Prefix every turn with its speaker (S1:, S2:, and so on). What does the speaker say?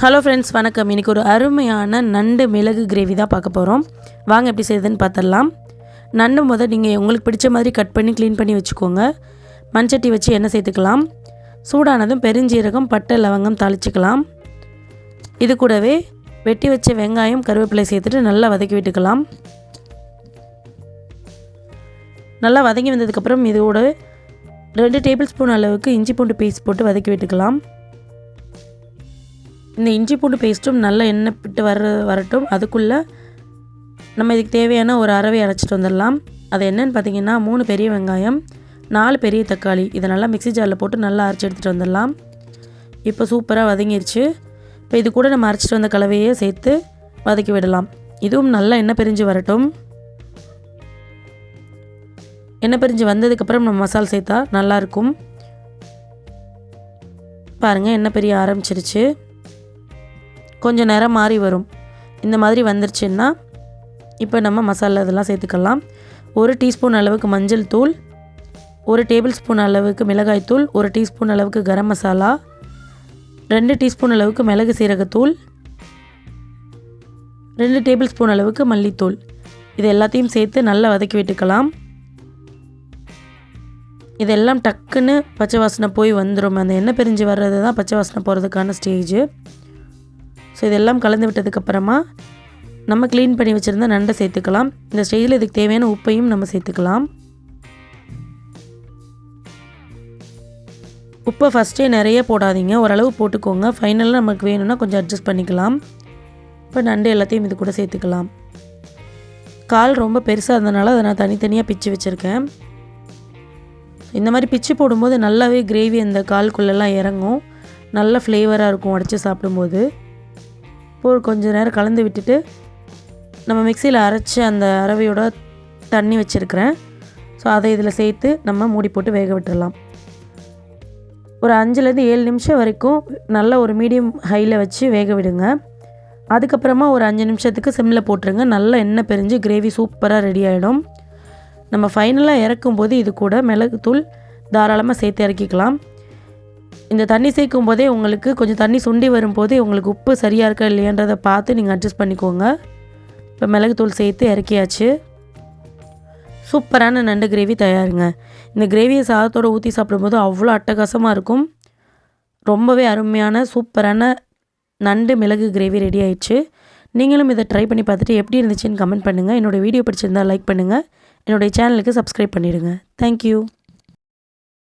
S1: Hello friends வணக்கம். இன்றைக்கி ஒரு அருமையான நண்டு மிளகு கிரேவி தான் பார்க்க போகிறோம் வாங்க எப்படி செய்யுதுன்னு பார்த்துடலாம். நண்டு முதல் நீங்கள் உங்களுக்கு பிடிச்ச மாதிரி கட் பண்ணி க்ளீன் பண்ணி வச்சுக்கோங்க. மண்சட்டி வச்சு எண்ணெய் சேர்த்துக்கலாம். சூடானதும் பெருஞ்சீரகம் பட்டை லவங்கம் தாளிச்சுக்கலாம். இது கூடவே வெட்டி வச்ச வெங்காயம் கருவேப்பிலை சேர்த்துட்டு நல்லா வதக்கி விட்டுக்கலாம். நல்லா வதங்கி வந்ததுக்கப்புறம் இதோட ரெண்டு டேபிள் ஸ்பூன் அளவுக்கு இஞ்சி பூண்டு பேஸ்ட் போட்டு வதக்கி விட்டுக்கலாம். இந்த இஞ்சி பூண்டு பேஸ்ட்டும் நல்ல எண்ணெய் விட்டு வர வரட்டும். அதுக்குள்ளே நம்ம இதுக்கு தேவையான ஒரு அரவை அரைச்சிட்டு வந்துடலாம். அது என்னன்னு பார்த்தீங்கன்னா மூணு பெரிய வெங்காயம் நாலு பெரிய தக்காளி. இதை நல்லா மிக்ஸி ஜாரில் போட்டு நல்லா அரைச்சி எடுத்துகிட்டு வந்துடலாம். இப்போ சூப்பராக வதங்கிருச்சு. இப்போ இது கூட நம்ம அரைச்சிட்டு வந்த கலவையே சேர்த்து வதக்கி விடலாம். இதுவும் நல்லா எண்ணெய் பிரிஞ்சு வரட்டும். எண்ணெய் பிரிஞ்சு வந்ததுக்கப்புறம் நம்ம மசால் சேர்த்தா நல்லாயிருக்கும் பாருங்கள் எண்ணெய் பெரிய ஆரம்பிச்சிருச்சு. கொஞ்சம் நேரம் மாறி வரும். இந்த மாதிரி வந்துருச்சுன்னா இப்போ நம்ம மசாலா இதெல்லாம் சேர்த்துக்கலாம். ஒரு டீஸ்பூன் அளவுக்கு மஞ்சள் தூள் ஒரு டேபிள் ஸ்பூன் அளவுக்கு மிளகாய் தூள் ஒரு டீஸ்பூன் அளவுக்கு கரம் மசாலா ரெண்டு டீஸ்பூன் அளவுக்கு மிளகு சீரகத்தூள் ரெண்டு டேபிள் ஸ்பூன் அளவுக்கு மல்லித்தூள். இது எல்லாத்தையும் சேர்த்து நல்லா வதக்கி விட்டுக்கலாம். இதெல்லாம் டக்குன்னு பச்சை வாசனை போய் வந்துடும் அந்த எண்ணெய் பிரிஞ்சு வர்றது தான் பச்சை வாசனை போகிறதுக்கான ஸ்டேஜு ஸோ இதெல்லாம் கலந்து விட்டதுக்கப்புறமா நம்ம க்ளீன் பண்ணி வச்சுருந்த நண்டை சேர்த்துக்கலாம். இந்த ஸ்டேஜில் இதுக்கு தேவையான உப்பையும் நம்ம சேர்த்துக்கலாம். உப்பை ஃபஸ்ட்டே நிறைய போடாதீங்க. ஓரளவு போட்டுக்கோங்க. ஃபைனலாக நமக்கு வேணும்னா கொஞ்சம் அட்ஜஸ்ட் பண்ணிக்கலாம். இப்போ நண்டு எல்லாத்தையும் இது கூட சேர்த்துக்கலாம். கால் ரொம்ப பெருசாக இருந்தனால அதை நான் தனித்தனியாக பிச்சு வச்சுருக்கேன். இந்த மாதிரி பிச்சு போடும்போது நல்லாவே கிரேவி அந்த கால்குள்ளெல்லாம் இறங்கும். நல்ல ஃப்ளேவராக இருக்கும் உடச்சி சாப்பிடும்போது. இப்போ கொஞ்சம் நேரம் கலந்து விட்டுட்டு நம்ம மிக்சியில் அரைச்சி அந்த அரவையோட தண்ணி வச்சுருக்கிறேன். ஸோ அதை இதில் சேர்த்து நம்ம மூடி போட்டு வேக விட்டுடலாம். ஒரு அஞ்சுலேருந்து ஏழு நிமிஷம் வரைக்கும் நல்ல ஒரு மீடியம் ஹையில் வச்சு வேக விடுங்க. அதுக்கப்புறமா ஒரு அஞ்சு நிமிஷத்துக்கு சிம்மில் போட்டுருங்க. நல்லா எண்ணெய் பிரிஞ்சு கிரேவி சூப்பராக ரெடி ஆகிடும் நம்ம ஃபைனலாக இறக்கும்போது இது கூட மிளகுத்தூள் தாராளமாக சேர்த்து இறக்கிக்கலாம். இந்த தண்ணி சேர்க்கும் போதே உங்களுக்கு கொஞ்சம் தண்ணி சுண்டி வரும்போதே உங்களுக்கு உப்பு சரியாக இருக்கா இல்லையான்றதை பார்த்து நீங்கள் அட்ஜஸ்ட் பண்ணிக்கோங்க. இப்போ மிளகுத்தூள் சேர்த்து இறக்கியாச்சு. சூப்பரான நண்டு கிரேவி தயாருங்க. இந்த கிரேவியை சாதத்தோடு ஊற்றி சாப்பிடும்போது அவ்வளோ அட்டகாசமாக இருக்கும். ரொம்பவே அருமையான சூப்பரான நண்டு மிளகு கிரேவி ரெடி ஆயிடுச்சு. நீங்களும் இதை ட்ரை பண்ணி பார்த்துட்டு எப்படி இருந்துச்சுன்னு கமெண்ட் பண்ணுங்கள் என்னோடய வீடியோ பிடிச்சிருந்தால் லைக் பண்ணுங்கள் என்னுடைய சேனலுக்கு சப்ஸ்கிரைப் பண்ணிவிடுங்க தேங்க்யூ